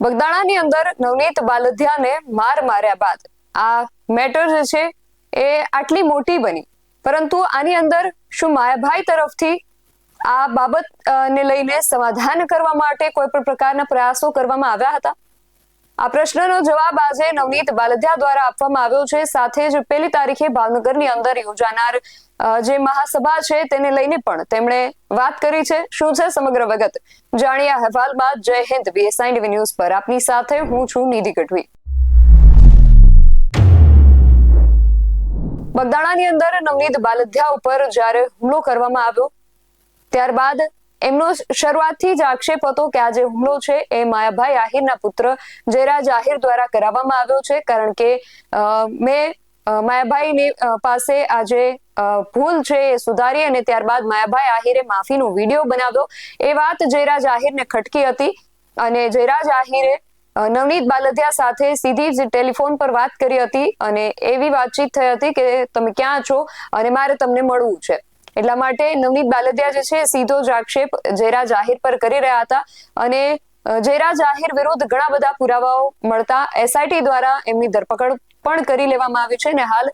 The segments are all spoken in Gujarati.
બગદાણાની અંદર નવનીત બાલધિયાને માર માર્યા બાદ આ મેટર જે છે એ આટલી મોટી બની. પરંતુ આની અંદર શું માયાભાઈ તરફથી આ બાબત ને લઈને સમાધાન કરવા માટે કોઈ પણ પ્રકારના પ્રયાસો કરવામાં આવ્યા હતા? આ પ્રશ્નનો જવાબ આજે નવનીત બાલધ્યા દ્વારા આપવામાં આવ્યો છે. સાથે જ પહેલી તારીખે ભાવનગરની અંદર યોજાનાર જે મહાસભા છે તેને લઈને પણ તેમણે વાત કરી છે. શું છે સમગ્ર વિગત જાણીએ અહેવાલમાં જય હિન્દ બીએસઆઈ ટીવી ન્યૂઝ પર. આપની સાથે હું છું નિધિ ગઢવી. બગદાણાની અંદર નવનીત બાલધ્યા ઉપર જ્યારે હુમલો કરવામાં આવ્યો, ત્યારબાદ એમનો શરૂઆતથી જ આક્ષેપ હતો કે આ જે હુમલો છે એ માયાભાઈ આહિરના પુત્ર જયરાજ આહિર દ્વારા કરાવવામાં આવ્યો છે, કારણ કે મેં માયાભાઈની પાસે આજે ભૂલ છે એ સુધારી અને ત્યારબાદ માયાભાઈ આહિરે માફીનો વીડિયો બનાવ્યો. એ વાત જયરાજ આહિરને ખટકી હતી અને જયરાજ આહિરે નવનીત બાલધિયા સાથે સીધી જ ટેલિફોન પર વાત કરી હતી અને એવી વાતચીત થઈ હતી કે તમે ક્યાં છો અને મારે તમને મળવું છે. એટલા માટે નવનીત બાલદિયા જે છે, સીધો જ આક્ષેપ જયરા જાહેર પર કરી રહ્યા હતા અને જયરા જાહેર વિરુદ્ધ ઘણા બધા પુરાવાઓ મળતા એસઆઈટી દ્વારા એમની ધરપકડ પણ કરી લેવામાં આવી છે અને હાલ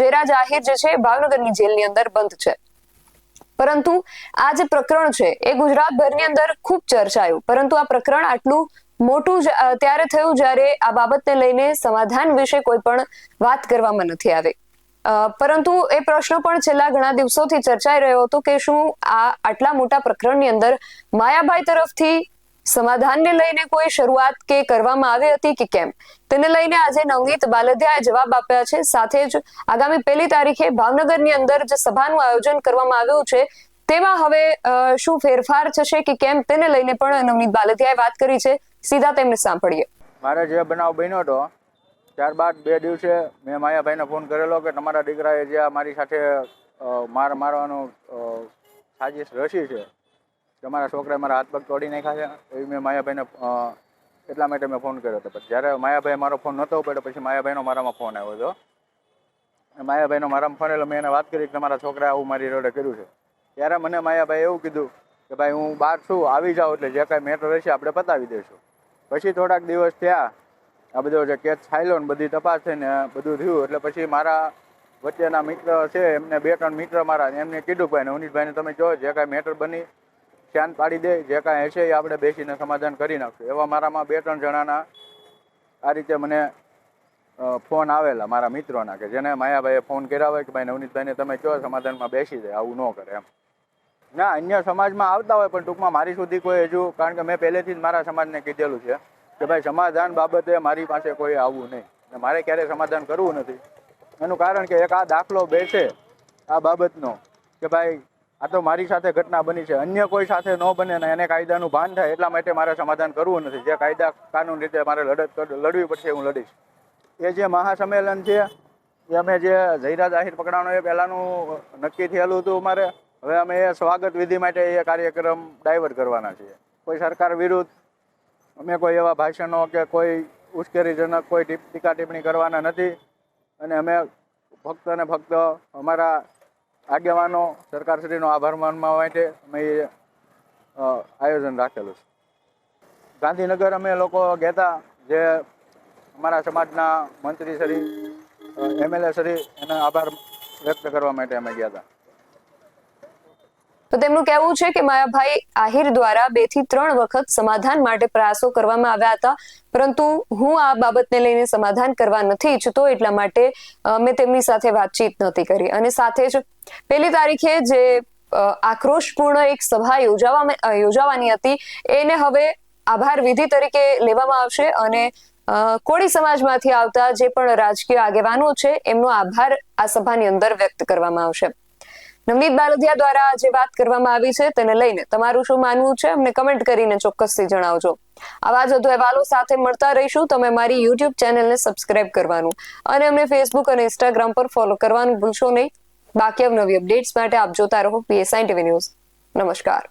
જયરા જાહેર જે છે, ભાવનગરની જેલની અંદર બંધ છે. પરંતુ આ જે પ્રકરણ છે, એ ગુજરાતભરની અંદર ખૂબ ચર્ચાયું. પરંતુ આ પ્રકરણ આટલું મોટું ત્યારે થયું જ્યારે આ બાબતને લઈને સમાધાન વિશે કોઈ પણ વાત કરવામાં નથી આવી. પરંતુ એ પ્રશ્ન પણ છેલ્લા ઘણા દિવસોથી ચર્ચાઈ રહ્યો હતો કે શું આ આટલા મોટા પ્રકરણની અંદર માયાભાઈ તરફથી સમાધાનને લઈને કોઈ શરૂઆત કે કરવામાં આવી હતી કે કેમ? તેને લઈને આજે નવનીત બાલધ્યાએ જવાબ આપ્યા છે. સાથે જ આગામી પહેલી તારીખે ભાવનગરની અંદર જે સભાનું આયોજન કરવામાં આવ્યું છે, તેમાં હવે શું ફેરફાર થશે કે કેમ તેને લઈને પણ નવનીત બાલધ્યાએ વાત કરી છે. સીધા તેમને સાંભળીએ. મારા જે બનાવ બન્યો હતો ત્યારબાદ બે દિવસે મેં માયાભાઈને ફોન કરેલો કે તમારા દીકરાએ જે આ મારી સાથે માર મારવાનો સાજિશ રસી છે. તમારા છોકરાએ મારા હાથ પગ તોડી નાખ્યા છે. એવી મેં માયાભાઈને એટલા માટે મેં ફોન કર્યો હતો. પછી જ્યારે માયાભાઈ મારો ફોન નહોતો પડ્યો પછી માયાભાઈનો મારામાં ફોન આવ્યો હતો. માયાભાઈનો મારામાં ફોન એટલે મેં એને વાત કરી કે તમારા છોકરાએ આવું મારી રોડે કર્યું છે. ત્યારે મને માયાભાઈ એવું કીધું કે ભાઈ હું બહાર છું, આવી જાઉં એટલે જે કાંઈ મેટર રહેશે આપણે પતાવી દઈશું પછી થોડાક દિવસ થયા આ બધો જે કેસ છાયલો ને બધી તપાસ થઈને બધું થયું. એટલે પછી મારા વચ્ચેના મિત્ર છે, એમને બે ત્રણ મિત્ર મારા એમને કીધું ભાઈ નવનીતભાઈને તમે જો જે કાંઈ મેટર બની શાંત પાડી દે, જે કાંઈ હશે એ આપણે બેસીને સમાધાન કરી નાખશું. એવા મારામાં બે ત્રણ જણાના આ રીતે મને ફોન આવેલા મારા મિત્રોના કે જેને માયાભાઈએ ફોન કર્યા હોય કે ભાઈ નવનીતભાઈને તમે કહો સમાધાનમાં બેસી જાય, આવું ન કરે એમ. ના, અન્ય સમાજમાં આવતા હોય, પણ ટૂંકમાં મારી સુધી કોઈ હજુ, કારણ કે મેં પહેલેથી જ મારા સમાજને કીધેલું છે. કે ભાઈ સમાધાન બાબતે મારી પાસે કોઈ આવવું નહીં. મારે ક્યારેય સમાધાન કરવું નથી. એનું કારણ કે એક આ દાખલો બેસે આ બાબતનો. કે ભાઈ, આ તો મારી સાથે ઘટના બની છે. અન્ય કોઈ સાથે ન બને ને એને કાયદાનું ભાન થાય એટલા માટે મારે સમાધાન કરવું નથી. જે કાયદા કાનૂન રીતે મારે લડત લડવી પડશે હું લડીશ. એ જે મહાસંમેલન છે, એ અમે જે જયરા જાહેર પકડાનો એ પહેલાંનું નક્કી થયેલું હતું અમારે હવે અમે એ સ્વાગત વિધિ માટે એ કાર્યક્રમ ડાયવર્ટ કરવાના છીએ. કોઈ સરકાર વિરુદ્ધ અમે કોઈ એવા ભાષણો કે કોઈ ઉશ્કેરીજનક કોઈ ટીકા ટિપ્પણી કરવાના નથી. અને અમે ફક્ત અને ફક્ત અમારા આગેવાનો, સરકારશ્રીનો આભાર માનવા માટે અમે એ આયોજન રાખેલું છે. ગાંધીનગર અમે લોકો ગયા જે અમારા સમાજના મંત્રી શ્રી એમએલએ શ્રી, એનો આભાર વ્યક્ત કરવા માટે અમે ગયા હતા. તો તેમનું કહેવું છે કે માયાભાઈ આહિર દ્વારા બેથી ત્રણ વખત સમાધાન માટે પ્રયાસો કરવામાં આવ્યા હતા. પરંતુ હું આ બાબતને લઈને સમાધાન કરવા નથી ઈચ્છતો, એટલા માટે મેં તેમની સાથે વાતચીત નથી કરી. અને સાથે જ પહેલી તારીખે જે આક્રોશપૂર્ણ એક સભા યોજાવા યોજાવાની હતી, એને હવે આભાર વિધિ તરીકે લેવામાં આવશે અને કોળી સમાજમાંથી આવતા જે પણ રાજકીય આગેવાનો છે, એમનો આભાર આ સભાની અંદર વ્યક્ત કરવામાં આવશે. નવનીત બાલદિયા દ્વારા જે વાત કરવામાં આવી છે તેને લઈને તમારું શું માનવું છે? અમને કમેન્ટ કરીને ચોક્કસથી જણાવજો. આવા જ વધુ અહેવાલો સાથે મળતા રહીશું. તમે મારી યુટ્યુબ ચેનલને સબસ્ક્રાઇબ કરવાનું. અને અમને ફેસબુક અને ઇન્સ્ટાગ્રામ પર ફોલો કરવાનું ભૂલશો નહીં. બાકી અવનવી અપડેટ્સ માટે આપ જોતા રહો પીએસઆઈ ટીવી ન્યૂઝ નમસ્કાર.